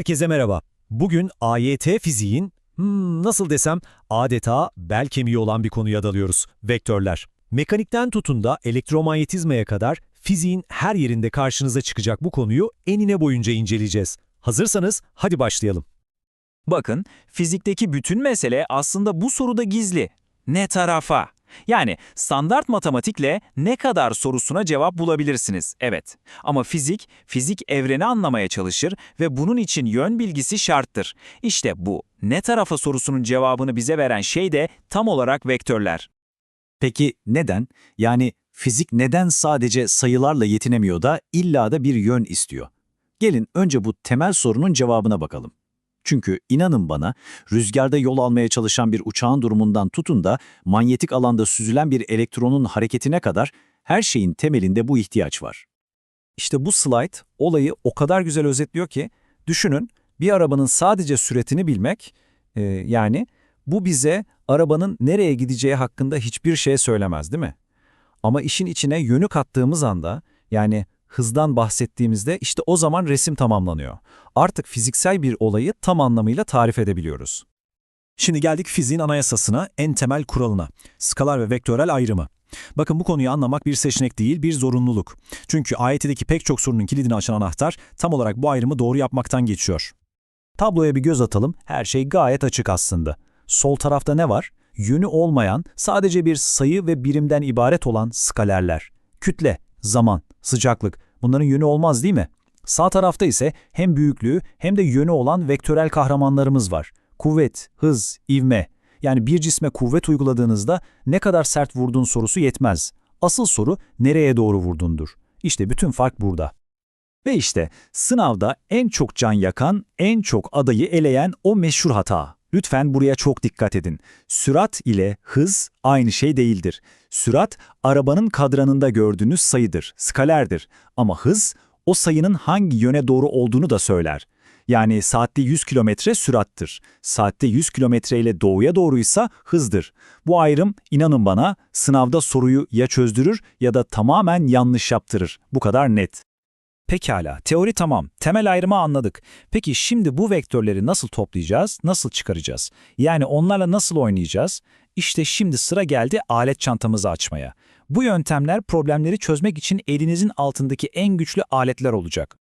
Herkese merhaba. Bugün AYT fiziğin, hmm, nasıl desem, adeta bel kemiği olan bir konuya dalıyoruz. Vektörler. Mekanikten tutun da elektromanyetizmaya kadar fiziğin her yerinde karşınıza çıkacak bu konuyu enine boyunca inceleyeceğiz. Hazırsanız hadi başlayalım. Bakın, fizikteki bütün mesele aslında bu soruda gizli. Ne tarafa? Yani standart matematikle ne kadar sorusuna cevap bulabilirsiniz, evet. Ama fizik, fizik evreni anlamaya çalışır ve bunun için yön bilgisi şarttır. İşte bu ne tarafa sorusunun cevabını bize veren şey de tam olarak vektörler. Peki neden? Yani fizik neden sadece sayılarla yetinemiyor da illa da bir yön istiyor? Gelin önce bu temel sorunun cevabına bakalım. Çünkü inanın bana rüzgarda yol almaya çalışan bir uçağın durumundan tutun da manyetik alanda süzülen bir elektronun hareketine kadar her şeyin temelinde bu ihtiyaç var. İşte bu slide olayı o kadar güzel özetliyor ki düşünün bir arabanın sadece süretini bilmek e, yani bu bize arabanın nereye gideceği hakkında hiçbir şey söylemez değil mi? Ama işin içine yönü kattığımız anda yani hızdan bahsettiğimizde işte o zaman resim tamamlanıyor. Artık fiziksel bir olayı tam anlamıyla tarif edebiliyoruz. Şimdi geldik fiziğin anayasasına, en temel kuralına. Skalar ve vektörel ayrımı. Bakın bu konuyu anlamak bir seçenek değil, bir zorunluluk. Çünkü AYT'deki pek çok sorunun kilidini açan anahtar tam olarak bu ayrımı doğru yapmaktan geçiyor. Tabloya bir göz atalım, her şey gayet açık aslında. Sol tarafta ne var? Yönü olmayan, sadece bir sayı ve birimden ibaret olan skalerler. Kütle, zaman, sıcaklık, bunların yönü olmaz değil mi? Sağ tarafta ise hem büyüklüğü hem de yönü olan vektörel kahramanlarımız var. Kuvvet, hız, ivme. Yani bir cisme kuvvet uyguladığınızda ne kadar sert vurduğun sorusu yetmez. Asıl soru nereye doğru vurdundur. İşte bütün fark burada. Ve işte sınavda en çok can yakan, en çok adayı eleyen o meşhur hata. Lütfen buraya çok dikkat edin. Sürat ile hız aynı şey değildir. Sürat, arabanın kadranında gördüğünüz sayıdır, skalerdir. Ama hız, o sayının hangi yöne doğru olduğunu da söyler. Yani saatte 100 kilometre sürattır. Saatte 100 kilometre ile doğuya doğruysa hızdır. Bu ayrım inanın bana sınavda soruyu ya çözdürür ya da tamamen yanlış yaptırır. Bu kadar net. Pekala, teori tamam. Temel ayrımı anladık. Peki şimdi bu vektörleri nasıl toplayacağız, nasıl çıkaracağız? Yani onlarla nasıl oynayacağız? İşte şimdi sıra geldi alet çantamızı açmaya. Bu yöntemler problemleri çözmek için elinizin altındaki en güçlü aletler olacak.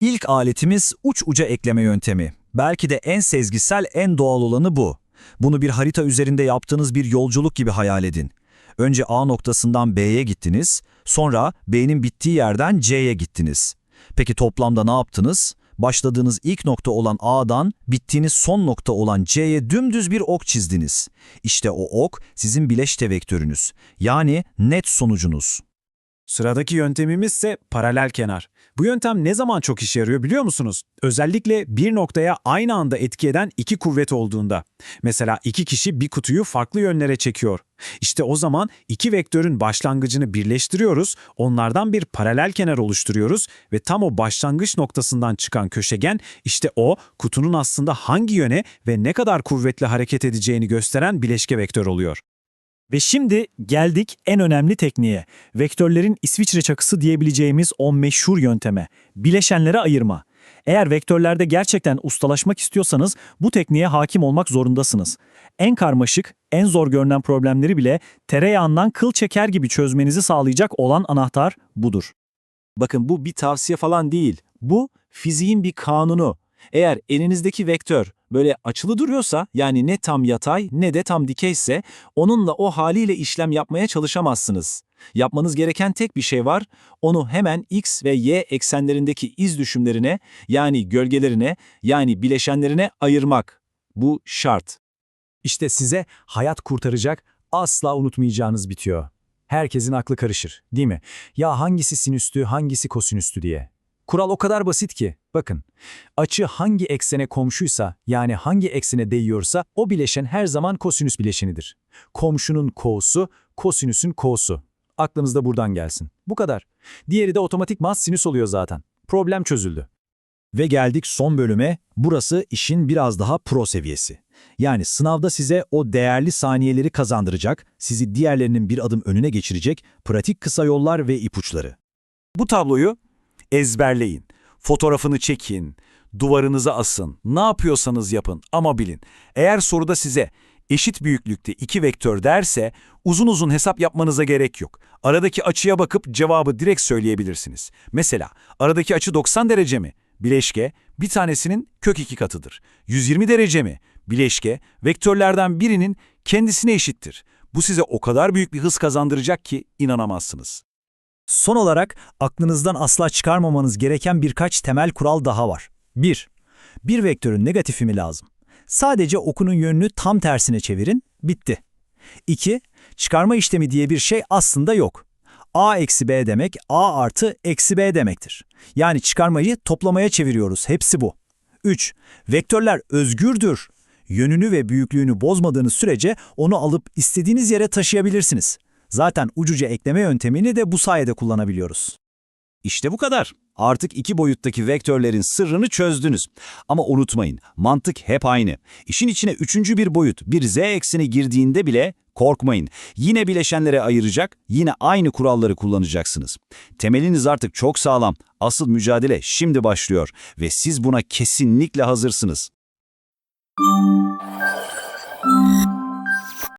İlk aletimiz uç uca ekleme yöntemi. Belki de en sezgisel, en doğal olanı bu. Bunu bir harita üzerinde yaptığınız bir yolculuk gibi hayal edin. Önce A noktasından B'ye gittiniz, sonra B'nin bittiği yerden C'ye gittiniz. Peki toplamda ne yaptınız? Başladığınız ilk nokta olan A'dan bittiğiniz son nokta olan C'ye dümdüz bir ok çizdiniz. İşte o ok sizin bileşte vektörünüz. Yani net sonucunuz. Sıradaki yöntemimiz ise paralel kenar. Bu yöntem ne zaman çok işe yarıyor biliyor musunuz? Özellikle bir noktaya aynı anda etki eden iki kuvvet olduğunda. Mesela iki kişi bir kutuyu farklı yönlere çekiyor. İşte o zaman iki vektörün başlangıcını birleştiriyoruz, onlardan bir paralel kenar oluşturuyoruz ve tam o başlangıç noktasından çıkan köşegen işte o kutunun aslında hangi yöne ve ne kadar kuvvetli hareket edeceğini gösteren bileşke vektör oluyor. Ve şimdi geldik en önemli tekniğe. Vektörlerin İsviçre çakısı diyebileceğimiz o meşhur yönteme. Bileşenlere ayırma. Eğer vektörlerde gerçekten ustalaşmak istiyorsanız bu tekniğe hakim olmak zorundasınız. En karmaşık, en zor görünen problemleri bile tereyağından kıl çeker gibi çözmenizi sağlayacak olan anahtar budur. Bakın bu bir tavsiye falan değil. Bu fiziğin bir kanunu. Eğer elinizdeki vektör böyle açılı duruyorsa yani ne tam yatay ne de tam dikeyse onunla o haliyle işlem yapmaya çalışamazsınız. Yapmanız gereken tek bir şey var, onu hemen x ve y eksenlerindeki iz düşümlerine yani gölgelerine yani bileşenlerine ayırmak. Bu şart. İşte size hayat kurtaracak, asla unutmayacağınız bitiyor. Herkesin aklı karışır, değil mi? Ya hangisi sinüstü, hangisi kosinüstü diye. Kural o kadar basit ki, bakın, açı hangi eksene komşuysa yani hangi eksene değiyorsa o bileşen her zaman kosinüs bileşenidir. Komşunun ko'su, kosinüsün ko'su. Aklınızda buradan gelsin. Bu kadar. Diğeri de otomatikman sinüs oluyor zaten. Problem çözüldü. Ve geldik son bölüme. Burası işin biraz daha pro seviyesi. Yani sınavda size o değerli saniyeleri kazandıracak, sizi diğerlerinin bir adım önüne geçirecek pratik kısa yollar ve ipuçları. Bu tabloyu ezberleyin, fotoğrafını çekin, duvarınıza asın, ne yapıyorsanız yapın ama bilin. Eğer soruda size eşit büyüklükte iki vektör derse uzun uzun hesap yapmanıza gerek yok. Aradaki açıya bakıp cevabı direkt söyleyebilirsiniz. Mesela aradaki açı 90 derece mi? Bileşke bir tanesinin kök iki katıdır. 120 derece mi? Bileşke vektörlerden birinin kendisine eşittir. Bu size o kadar büyük bir hız kazandıracak ki inanamazsınız. Son olarak aklınızdan asla çıkarmamanız gereken birkaç temel kural daha var. 1. Bir vektörün negatifi mi lazım? Sadece okunun yönünü tam tersine çevirin, bitti. 2. Çıkarma işlemi diye bir şey aslında yok. A eksi B demek A artı eksi B demektir. Yani çıkarmayı toplamaya çeviriyoruz, hepsi bu. 3. Vektörler özgürdür. Yönünü ve büyüklüğünü bozmadığınız sürece onu alıp istediğiniz yere taşıyabilirsiniz. Zaten ucuca ekleme yöntemini de bu sayede kullanabiliyoruz. İşte bu kadar. Artık iki boyuttaki vektörlerin sırrını çözdünüz. Ama unutmayın, mantık hep aynı. İşin içine üçüncü bir boyut, bir z ekseni girdiğinde bile korkmayın. Yine bileşenlere ayıracak, yine aynı kuralları kullanacaksınız. Temeliniz artık çok sağlam. Asıl mücadele şimdi başlıyor ve siz buna kesinlikle hazırsınız.